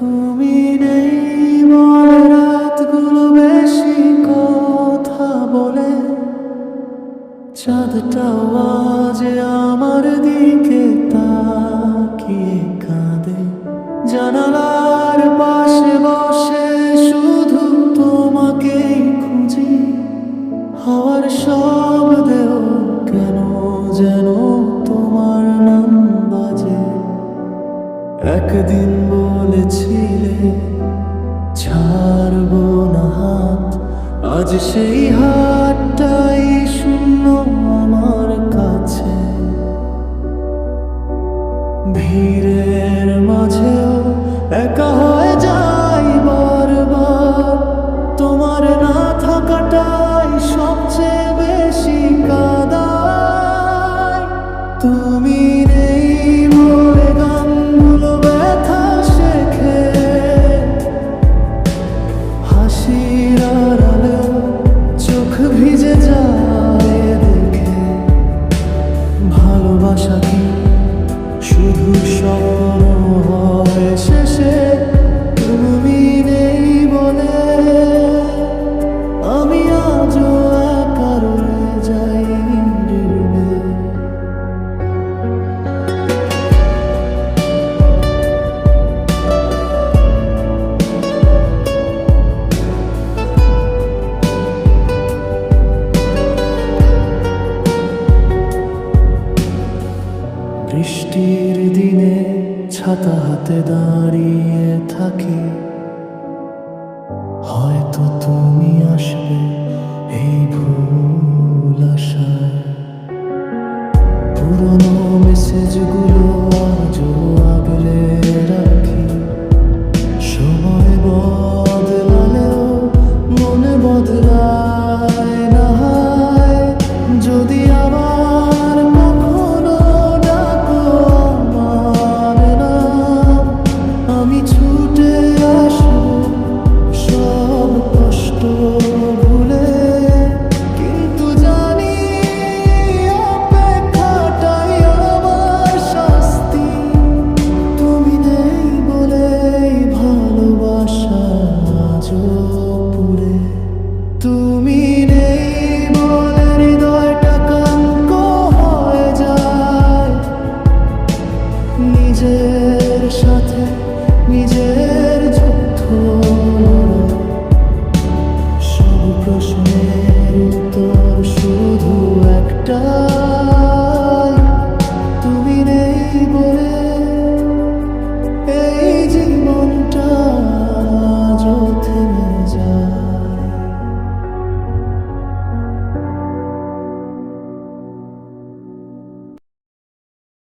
তুমি নেই রাতগুলো বেশি কথা বলে। চাঁদটাও আজ আমার দিকে তাকিয়ে কাঁদে। জানালার পাশে বসে শুধু তোমাকেই খুঁজি। হওয়ার সব দেও কেন যেন তোমার নাম বাজে। একদিন ছিলে ছাড়ব না হাত। আজ সেই হাতটাই ভালোবাসা শুধু সব বৃষ্টির দিনে ছাতা হাতে দাঁড়িয়ে থাকি। হয়তো তুমি আসবে এই ভুল আশায়। পুরনো মেসেজগুলো আজও আগলে রাখি।